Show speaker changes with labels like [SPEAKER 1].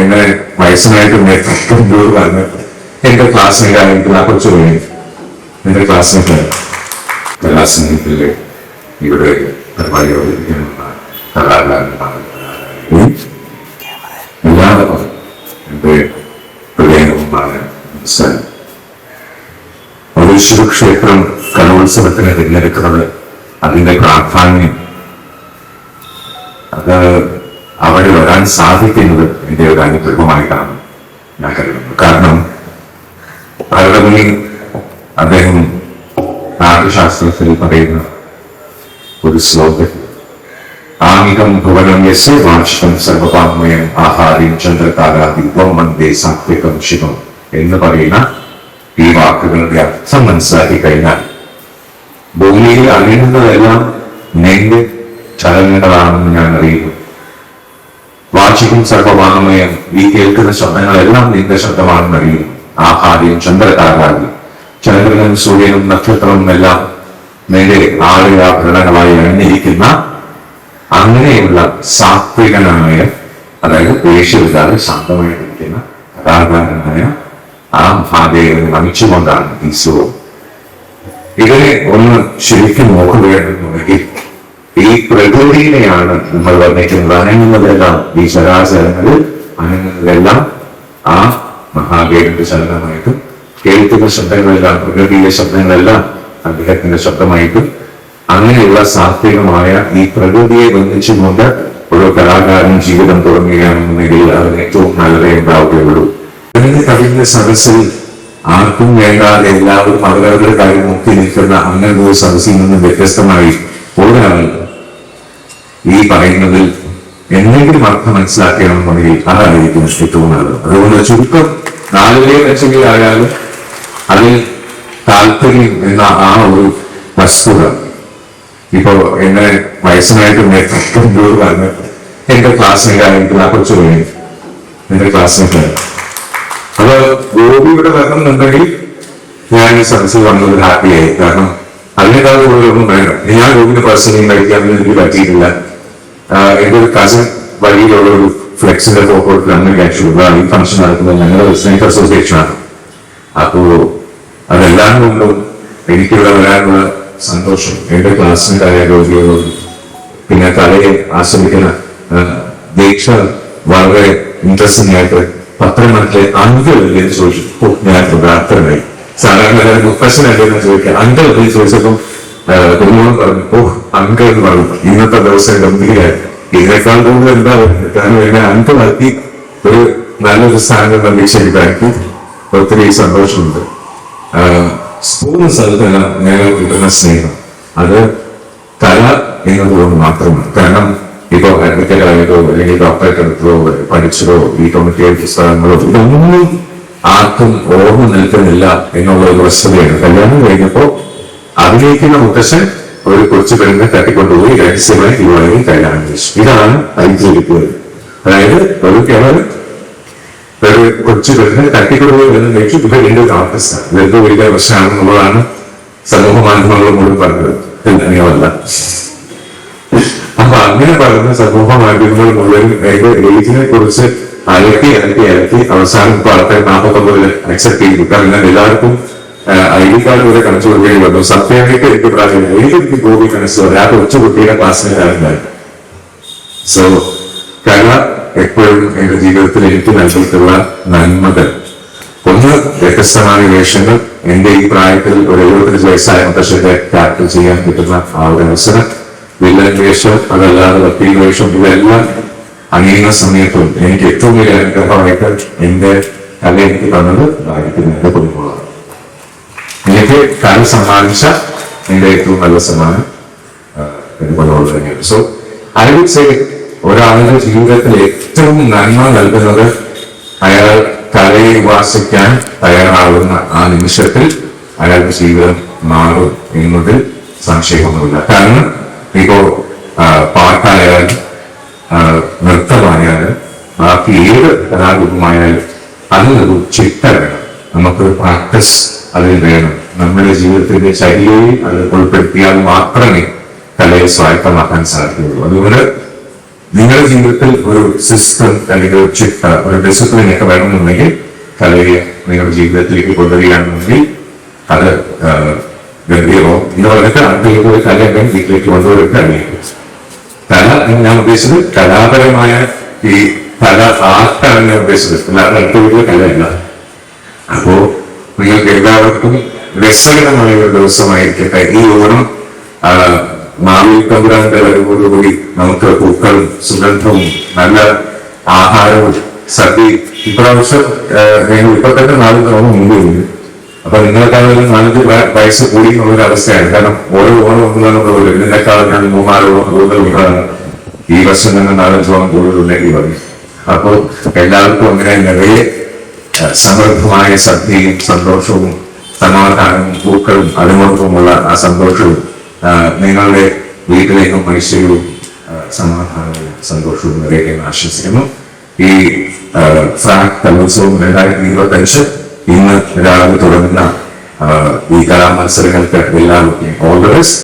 [SPEAKER 1] എന്നെ വയസ്സനായിട്ട് നേതൃത്വം പറഞ്ഞ് എന്റെ ക്ലാസ്സിലേക്ക് ആയിരിക്കും ആ കൊച്ചു പോയി. എന്റെ ക്ലാസ്സിലേക്ക് കലാസംഗീതത്തിലെ ഇവിടെ പരിപാടി അവതരിപ്പിക്കുന്ന കലാകാരനാണ് കലോത്സവത്തിന് തിരഞ്ഞെടുക്കുന്നത് അതിന്റെ പ്രാധാന്യം. അത് അവിടെ വരാൻ സാധിക്കുന്നത് എന്റെ ഒരു അനുഗ്രഹമായിട്ടാണ് ഞാൻ കരുതുന്നത് കാരണം ഭരതമുനി അദ്ദേഹം നാട്ടുശാസ്ത്രത്തിൽ പറയുന്ന ഒരു ശ്ലോകം. ആമികം ഭുവനം യസ്യ വാർഷികം സർവപാത്മയം ആഹാരം ചന്ദ്രതാരാതി മന്ദേ സാത്വികം ശിവം എന്ന് പറയുന്ന ഈ വാക്കുകളുടെ അർത്ഥം മനസ്സിലാക്കി കഴിഞ്ഞാൽ ഭൂമിയിൽ അറിയുന്നതെല്ലാം നെല്ല് ചലനങ്ങളാണെന്ന് ഞാൻ അറിയുന്നു. വാചികം സർവമാനമയം ഈ കേൾക്കുന്ന ശബ്ദങ്ങളെല്ലാം നിന്റെ ശബ്ദമാണെന്ന് അറിയും ആഹാര്യം ചന്ദ്രതാരാതി ചന്ദ്രനും സൂര്യനും നക്ഷത്രവും എല്ലാം നേരെ ആളുരാഭരണങ്ങളായി അണിഞ്ഞിരിക്കുന്ന അങ്ങനെയുള്ള സാത്വികനായ അതായത് ദേഷ്യമില്ലാതെ ശാന്തമായിട്ടിരിക്കുന്ന കഥാകാരനായ ആ മഹാദേവനെ നമിച്ചുകൊണ്ടാണ് ഈ സുഖം ഇതിനെ ഒന്ന് ശരിക്കും നോക്കുകയാണെന്നുണ്ടെങ്കിൽ ഈ പ്രകൃതിയിലെയാണ് നമ്മൾ വർണിക്കുന്നത് അനങ്ങുന്നതെല്ലാം ഈ ചരാചരങ്ങളിൽ അനങ്ങുന്നതെല്ലാം ആ മഹാദേവന്റെ ചലനമായിട്ടും കേൾക്കുന്ന ശബ്ദങ്ങളെല്ലാം പ്രകൃതിയിലെ ശബ്ദങ്ങളെല്ലാം അദ്ദേഹത്തിന്റെ ശബ്ദമായിട്ടും അങ്ങനെയുള്ള സാത്വികമായ ഈ പ്രകൃതിയെ ബന്ധിച്ചുകൊണ്ട് ഒരു കലാകാരൻ ജീവിതം തുടങ്ങുകയാണെന്നുണ്ടെങ്കിൽ അതിന് ഏറ്റവും നല്ലതേ ഉണ്ടാവുകയുള്ളൂ. കവിന്റെ സദസ്സിൽ ആർക്കും വേണ്ടാതെ എല്ലാവരും അവരവരുടെ കാര്യം നോക്കി നിൽക്കുന്ന അങ്ങനെ ഒരു സദസ്സിൽ നിന്നും വ്യത്യസ്തമായി ഒരാൾ ഈ പറയുന്നതിൽ എന്തെങ്കിലും അർത്ഥം മനസ്സിലാക്കണമെന്നുണ്ടെങ്കിൽ അതായിരിക്കും ഏറ്റവും നല്ലത് അതുകൊണ്ട് ചുരുക്കം നാലുപേരെ വെച്ചെങ്കിലായാലും അതിൽ താല്പര്യം എന്ന ആ ഒരു വസ്തുത ഇപ്പോ എന്നെ വയസ്സനായിട്ട് നേതൃത്വം പറഞ്ഞ് എന്റെ ക്ലാസ്സിലായിരിക്കും ആ കുറച്ച് പോയി എന്റെ ക്ലാസ്സിലേക്ക് ഗോപി ഗോപിയുടെ വരണമെന്നുണ്ടെങ്കിൽ ഞാൻ ഈ സദസ്സിൽ വന്നത് ഹാപ്പിയായി. കാരണം അതിനേക്കാൾ കൂടുതലൊന്നും വേണം ഞാൻ ഗോപിന്റെ പേഴ്സണലി കഴിക്കാൻ എനിക്ക് പറ്റിയിട്ടില്ല. എന്റെ ഒരു കസിൻ വഴിയിലുള്ള ഒരു ഫ്ലെക്സിന്റെ ഫോട്ടോ എടുത്ത് അങ്ങനെ കഴിച്ചു ഈ ഫംഗ്ഷൻ നടക്കുന്നത് ഞങ്ങളുടെ സ്നേഹ അസോസിയേഷൻ ആണ്. അപ്പോ അതെല്ലാം കൊണ്ടും എനിക്കിവിടെ വരാനുള്ള സന്തോഷം. എന്റെ ക്ലാസ്മേറ്റ് ആയ രോഗികളും പിന്നെ കലയെ ആസ്വദിക്കുന്ന ദീക്ഷ വളരെ ഇൻട്രസ്റ്റിംഗ് ആയിട്ട് പത്രമണത്തിലെ അങ്കിൾ എന്ന് ചോദിച്ചു. ഞാൻ പ്രാർത്ഥനയായി സാധാരണ അല്ലെന്ന് ചോദിക്കുക. അങ്കിൾ ചോദിച്ചപ്പോ കുടുംബം പറഞ്ഞു ഓ അങ്ക എന്ന് പറഞ്ഞു ഇന്നത്തെ ദിവസം ഗംഭീരമായി ഇതിനേക്കാൾ കൂടുതൽ എന്താ പറയുന്നത് എന്നെ അങ്ക നടത്തി ഒരു നല്ലൊരു സ്ഥാനം തന്നെ ശരിയാക്കി ഒത്തിരി സന്തോഷമുണ്ട്. സ്കൂൾ സ്ഥലത്ത് ഞങ്ങൾ കിട്ടുന്ന സ്നേഹം. അത് കല എന്നതുകൊണ്ട് മാത്രമാണ്. കാരണം ഇപ്പോ അഡ്മിറ്റഡ് ആയതോ അല്ലെങ്കിൽ ഡോക്ടറേറ്റ് എടുത്തതോ പഠിച്ചതോ ഈ കമ്മിറ്റി പുസ്തകങ്ങളോ ഇതൊന്നും ആർക്കും ഓർമ്മ നിൽക്കുന്നില്ല എന്നുള്ള ഒരു വസ്തുതയാണ്. കല്യാണം കഴിഞ്ഞപ്പോ അഭിനയിക്കുന്ന മുത്തശ്ശൻ ഒരു കൊച്ചു പെണ്ണിനെ തട്ടിക്കൊണ്ടുപോയി രഹസ്യമായി തിരുവാണെങ്കിൽ കല്യാണം കഴിച്ചു. ഇതാണ് ഐതിഹ്യക്കുന്നത് അതായത് ഒരു കേവലം ഒരു കൊച്ചു പെണ്ണിനെ തട്ടിക്കൊണ്ടുപോയി എന്ന് കഴിച്ചു. ഇപ്പൊ ഒരു ആർട്ടിസ്റ്റാണ്. ഇതെന്തോ വലിയ പ്രശ്നമാണെന്നുള്ളതാണ് സമൂഹ മാധ്യമങ്ങളും മുഴുവൻ പറഞ്ഞത്. അങ്ങനെയല്ല അപ്പൊ അങ്ങനെ പറഞ്ഞ സമൂഹ മാധ്യമങ്ങൾ മുഴുവൻ ഏജിനെ കുറിച്ച് അലക്കി അലക്കി അലക്കി അവസാനം ഇപ്പൊ ആൾക്കാർ നാൽപ്പത്തൊമ്പതിൽ അക്സെപ്റ്റ് ചെയ്തു. കാരണം എല്ലാവർക്കും ഐ കാർഡ് വരെ കണച്ചു കൊടുക്കേണ്ടി വന്നു. സത്യമായിട്ട് എനിക്ക് പ്രാധാന്യം എനിക്ക് ഗോപി മനസ്സിലാവും ആ കൊച്ചു കുട്ടിയുടെ ക്ലാസ്സിലായിരുന്നു സോ കല എപ്പോഴും എന്റെ ജീവിതത്തിൽ എനിക്ക് നൽകിയിട്ടുള്ള നന്മകൾ. ഒന്ന് വ്യത്യസ്തമായ വേഷങ്ങൾ. എന്റെ ഈ പ്രായത്തിൽ ഒരു എഴുപത്തഞ്ച് വയസ്സായ മുത്തശ്ശന്റെ ക്യാരക്ടർ ചെയ്യാൻ കിട്ടുന്ന ആ ഒരു അവസരം. വില്ലൻ വേഷം അതല്ലാതെ വക്കീൽ വേഷം ഇതെല്ലാം അങ്ങനെയുള്ള സമയത്തും എനിക്ക് ഏറ്റവും വലിയ അനുഗ്രഹമായിട്ട് എന്റെ കല എനിക്ക് തന്നത് ആയിരിക്കും എന്റെ കുടുംബമാണ് എനിക്ക് കല സമ്മാനിച്ച എന്റെ ഏറ്റവും നല്ല സമ്മാനം മനോഹർ തന്നെയാണ് സോ ഐ വുഡ് സേ ഒരാളുടെ ജീവിതത്തിൽ ഏറ്റവും നന്മ നൽകുന്നത് അയാൾ കലയെ വാസിക്കാൻ തയ്യാറാകുന്ന ആ നിമിഷത്തിൽ അയാളുടെ ജീവിതം മാറും എന്നതിൽ സംശയമൊന്നുമില്ല. കാരണം ഇപ്പോ പാട്ടായാലും നൃത്തമായാലും ബാക്കി ഏത് കലാരൂപമായാലും അതിനൊരു ചിട്ട വേണം. നമുക്കൊരു പ്രാക്ടീസ് അതിൽ വേണം. നമ്മുടെ ജീവിതത്തിന്റെ ശൈലിയിൽ അത് ഉൾപ്പെടുത്തിയാൽ മാത്രമേ കലയെ സ്വായത്തമാക്കാൻ സാധിക്കുകയുള്ളൂ. അതുകൊണ്ട് നിങ്ങളുടെ ജീവിതത്തിൽ ഒരു സിസ്റ്റം അല്ലെങ്കിൽ ഒരു ചിട്ട ഒരു ഡിസിപ്ലിൻ ഒക്കെ വേണമെന്നുണ്ടെങ്കിൽ കലയെ നിങ്ങളുടെ ജീവിതത്തിലേക്ക് കൊണ്ടുവരികയാണെന്നുണ്ടെങ്കിൽ അത് ഗംഭീരവും എന്ന് പറഞ്ഞിട്ട് അടുത്തേക്ക് ഒരു കലയൊക്കെ വീട്ടിലേക്ക് കൊണ്ടുവരികയാണ് കല എന്ന് ഞാൻ ഉദ്ദേശിച്ചത് കലാപരമായ ഈ കല ആർട്ടാണ് ഞാൻ ഉദ്ദേശിച്ചത്. അല്ലാതെ അടുത്ത കലയല്ല. അപ്പോ നിങ്ങൾക്ക് എല്ലാവർക്കും രസകരമായ ഒരു ദിവസമായിരിക്കട്ടെ. ഈ ഓണം മാവിൽ തമ്പുരാന്റെ വരവോടുകൂടി നമുക്ക് പൂക്കളും സുഗന്ധവും നല്ല ആഹാരവും സദ്യ. ഇപ്രാവശ്യം ഇപ്പൊ തന്നെ നാല് തവണ മുമ്പ് ഉണ്ട് അപ്പൊ നിങ്ങളെക്കാളും നാലഞ്ച് വയ- വയസ്സ് കൂടി എന്നുള്ളൊരു അവസ്ഥയാണ്. കാരണം ഓരോ ഓണം ഒന്നുള്ളത് ഇതിനേക്കാളും ഞാൻ മൂന്നാലോളം കൂടുതൽ ഈ വർഷം തന്നെ നാലഞ്ചോളം കൂടുതൽ ഉണ്ടെങ്കിൽ പറയും അപ്പോ എല്ലാവർക്കും അങ്ങനെ നിറയെ സമൃദ്ധമായ സദ്യയും സന്തോഷവും സമാധാനവും പൂക്കളും അതിനോടൊപ്പമുള്ള ആ സന്തോഷവും നിങ്ങളുടെ വീട്ടിലേക്കും മനുഷ്യരും സമാധാനവും സന്തോഷവും നിറയുകയും ആശ്വസിക്കുന്നു ഈ ആഹ് ഫ്രാങ്ക് കലോത്സവം രണ്ടായിരത്തി ഇരുപത്തി അഞ്ച് ഇന്ന് രാവിലെ തുടങ്ങുന്ന ഈ കലാമത്സരങ്ങൾക്ക് എല്ലാവർക്കും ഓൾ ദ ബെസ്റ്റ്.